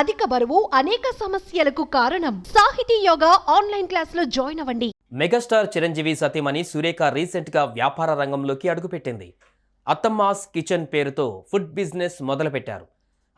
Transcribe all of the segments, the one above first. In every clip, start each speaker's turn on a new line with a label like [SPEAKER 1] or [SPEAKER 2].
[SPEAKER 1] అధిక బరువు అనేక సమస్యలకు కారణం. సాహితీ యోగా ఆన్లైన్ క్లాసులో జాయిన్ అవ్వండి.
[SPEAKER 2] మెగాస్టార్ చిరంజీవి సతీమణి సురేఖ రీసెంట్గా వ్యాపార రంగంలోకి అడుగుపెట్టింది. అత్తమ్మాస్ కిచెన్ పేరుతో ఫుడ్ బిజినెస్ మొదలుపెట్టారు.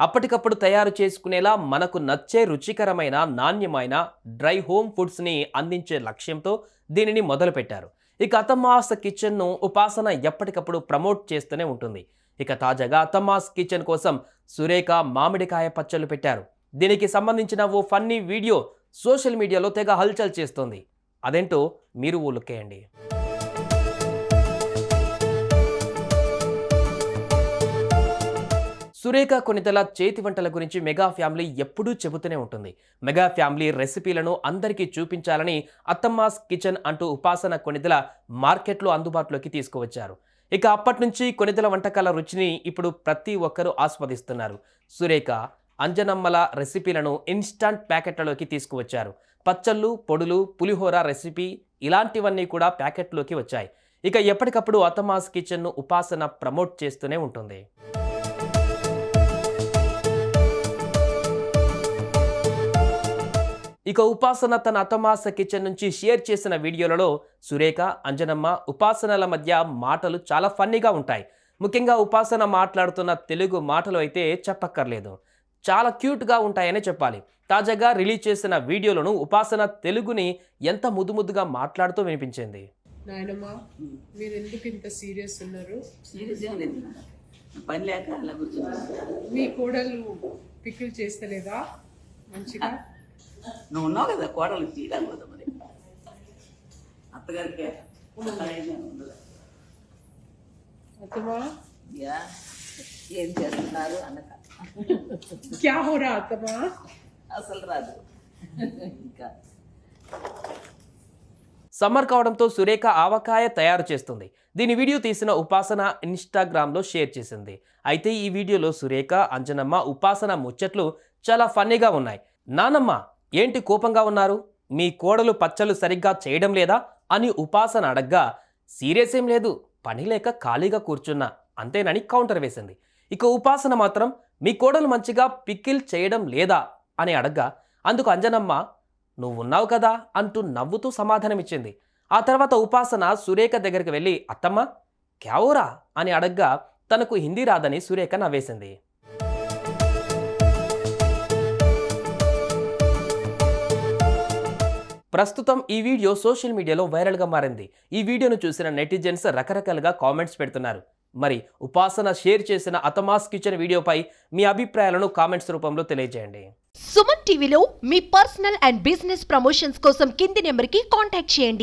[SPEAKER 2] అప్పటికప్పుడు తయారు చేసుకునేలా మనకు నచ్చే రుచికరమైన నాణ్యమైన డ్రై హోమ్ ఫుడ్స్ని అందించే లక్ష్యంతో దీనిని మొదలుపెట్టారు. ఇక అతమ్మాస్ కిచెన్ను ఉపాసన ఎప్పటికప్పుడు ప్రమోట్ చేస్తూనే ఉంటుంది. ఇక తాజాగా అత్తమ్మాస్ కిచెన్ కోసం సురేఖ మామిడికాయ పచ్చళ్ళు పెట్టారు. దీనికి సంబంధించిన ఓ ఫన్నీ వీడియో సోషల్ మీడియాలో తెగ హల్చల్ చేస్తోంది. అదేంటో మీరు ఓ లుక్కేయండి సురేఖ కొనితల చేతి వంటల గురించి మెగా ఫ్యామిలీ ఎప్పుడూ చెబుతూనే ఉంటుంది. మెగా ఫ్యామిలీ రెసిపీలను అందరికీ చూపించాలని అత్తమ్మాస్ కిచెన్ అంటూ ఉపాసన కొనితల మార్కెట్లో అందుబాటులోకి తీసుకువచ్చారు. ఇక అప్పటి నుంచి కొనిదల వంటకాల రుచిని ఇప్పుడు ప్రతి ఒక్కరూ ఆస్వాదిస్తున్నారు. సురేఖ అంజనమ్మల రెసిపీలను ఇన్స్టంట్ ప్యాకెట్లలోకి తీసుకువచ్చారు. పచ్చళ్ళు పొడులు పులిహోర రెసిపీ ఇలాంటివన్నీ కూడా ప్యాకెట్లోకి వచ్చాయి. ఇక ఎప్పటికప్పుడు అతమాస్ కిచెన్ను ఉపాసన ప్రమోట్ చేస్తూనే ఉంటుంది. ఇక ఉపాసన తన అతమాస కిచెన్ నుంచి షేర్ చేసిన వీడియోలలో సురేఖ అంజనమ్మ ఉపాసనల మధ్య మాటలు చాలా ఫన్నీగా ఉంటాయి. ముఖ్యంగా ఉపాసన మాట్లాడుతున్న తెలుగు మాటలు అయితే చెప్పక్కర్లేదు. చాలా క్యూట్గా ఉంటాయనే చెప్పాలి. తాజాగా రిలీజ్ చేసిన వీడియోలను ఉపాసన తెలుగుని ఎంత ముద్దు ముద్దుగా మాట్లాడుతూ వినిపించింది.
[SPEAKER 3] నాయనమ్మా మీరు ఎందుకు ఇంత సీరియస్ ఉన్నారు?
[SPEAKER 4] సీరియస్ ఏం లేదు పని లేక అలా కూర్చున్నా
[SPEAKER 3] మీ కోడలు పికిల్ చేస్తలేదా? మంచిగా?
[SPEAKER 4] నువ్వు ఉన్నావు కదా కోడలు తీయలేకపోతా మరి. అత్తగారికి ఏం చేస్తున్నారు అన్నక
[SPEAKER 3] క్యా అత్తమా
[SPEAKER 4] అసలు రాదు. ఇంకా.
[SPEAKER 2] సమ్మర్ కావడంతో సురేఖ ఆవకాయ తయారు చేస్తుంది. దీని వీడియో తీసిన ఉపాసన ఇన్స్టాగ్రామ్లో షేర్ చేసింది. అయితే ఈ వీడియోలో సురేఖ అంజనమ్మ ఉపాసన ముచ్చట్లు చాలా ఫన్నీగా ఉన్నాయి. నానమ్మ ఏంటి కోపంగా ఉన్నారు? మీ కోడలు పచ్చళ్ళు సరిగ్గా చేయడం లేదా? అని ఉపాసన అడగ్గా సీరియస్ ఏం లేదు పని లేక ఖాళీగా కూర్చున్నా అంతేనని కౌంటర్ వేసింది. ఇక ఉపాసన మాత్రం మీ కోడలు మంచిగా పికిల్ చేయడం లేదా? అని అడగ్గా అందుకు అంజనమ్మ నువ్వున్నావు కదా? అంటూ నవ్వుతూ సమాధానమిచ్చింది. ఆ తర్వాత ఉపాసన సురేఖ దగ్గరికి వెళ్ళి అత్తమ్మ క్యావురా? అని అడగ్గా తనకు హిందీ రాదని సురేఖ నవ్వేసింది. ప్రస్తుతం ఈ వీడియో సోషల్ మీడియాలో వైరల్గా మారింది. ఈ వీడియోను చూసిన నెటిజన్స్ రకరకాలుగా కామెంట్స్ పెడుతున్నారు. మరి ఉపాసన షేర్ చేసిన అతమాస్ కిచెన్ వీడియోపై మీ అభిప్రాయాలను కామెంట్స్ రూపంలో తెలియజేయండి.
[SPEAKER 1] సుమన్ టీవీలో మీ పర్సనల్ అండ్ బిజినెస్ ప్రమోషన్స్ కోసం కింది నెంబర్కి కాంటాక్ట్ చేయండి.